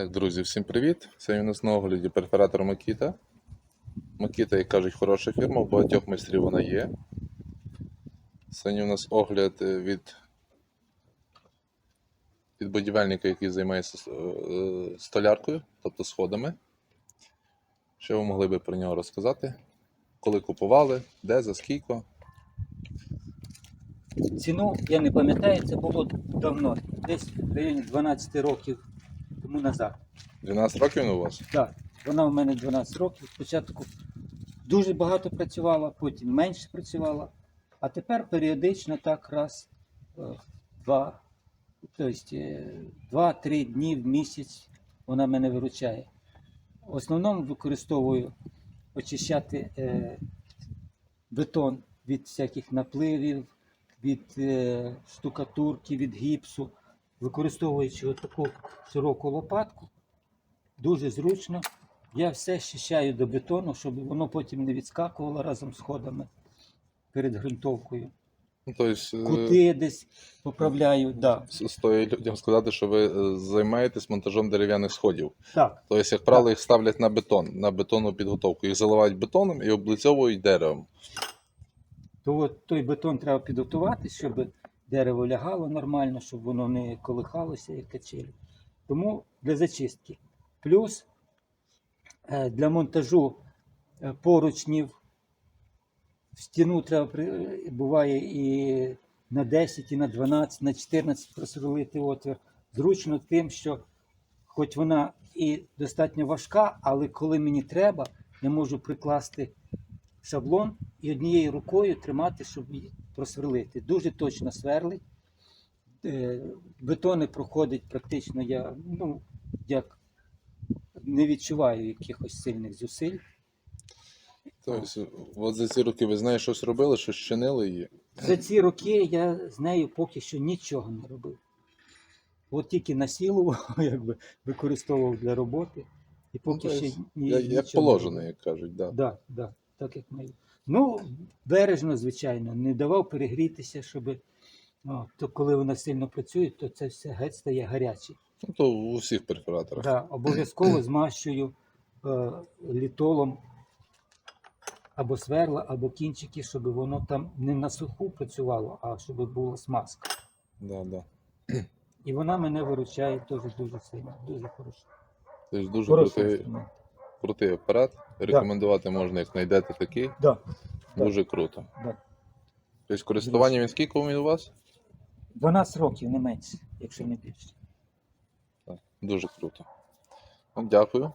Так, друзі, всім привіт! Сьогодні у нас на огляді перфоратор Makita. Makita, як кажуть, хороша фірма, у багатьох майстрів вона є. Сьогодні у нас огляд е, від, від будівельника, який займається е, столяркою, тобто сходами. Що ви могли би про нього розказати? Коли купували, де, за скільки? Ціну я не пам'ятаю, це було давно, десь в районі 12 років тому назад. 12 років він у вас? Так, вона у мене 12 років. Спочатку дуже багато працювала, потім менше працювала, а тепер періодично так раз, е, два, тобто е, два-три дні в місяць вона мене виручає. В основному використовую очищати е, бетон від всяких напливів, від е, штукатурки, від гіпсу, використовуючи таку широку лопатку. Дуже зручно. Я все щищаю до бетону, щоб воно потім не відскакувало разом з ходами перед ґрунтовкою. Ну, тобто, е, Кути десь поправляю. Да. стоїть людям сказати, що ви е, займаєтесь монтажом дерев'яних сходів. Так, Тобто, як правило, їх ставлять на бетон, на бетонну підготовку. Їх заливають бетоном і облицьовують деревом. то от той бетон треба підготувати, щоб дерево лягало нормально, щоб воно не колихалося, як качелі. Тому для зачистки. Плюс е, для монтажу е, поручнів в стіну треба буває і на 10, і на 12, на 14 просверлити отвір. Зручно тим, що хоч вона і достатньо важка, але коли мені треба, я можу прикласти шаблон і однією рукою тримати, щоб просверлити. Дуже точно сверлить. Е, Бетони проходить практично я ну, як не відчуваю якихось сильних зусиль. Тобто, от за ці роки ви з нею щось робили, щось чинили її. За ці роки я з нею поки що нічого не робив. От тільки насілував, якби використовував для роботи. І поки Ну, ще ні, Як, як положено, як кажуть, да. Да, да, так як маю. Ну, бережно, звичайно, не давав перегрітися, щоб о, то коли вона сильно працює, то це все геть стає гаряче. Ну, то у всіх перфораторах. Да, обов'язково змащую е, літолом або сверла, або кінчики, щоб воно там не на суху працювало, а щоб була смазка. Да, да. І вона мене виручає теж дуже сильно, дуже хорошо. Тобто дуже Хороший крутий, інструмент. Крутий апарат. Рекомендувати можна, як знайдете такий. Да. Дуже круто. да. Тобто користування він скільки він у вас? 12 років, не менше, якщо не більше. Так, Дуже круто. Ну, дякую.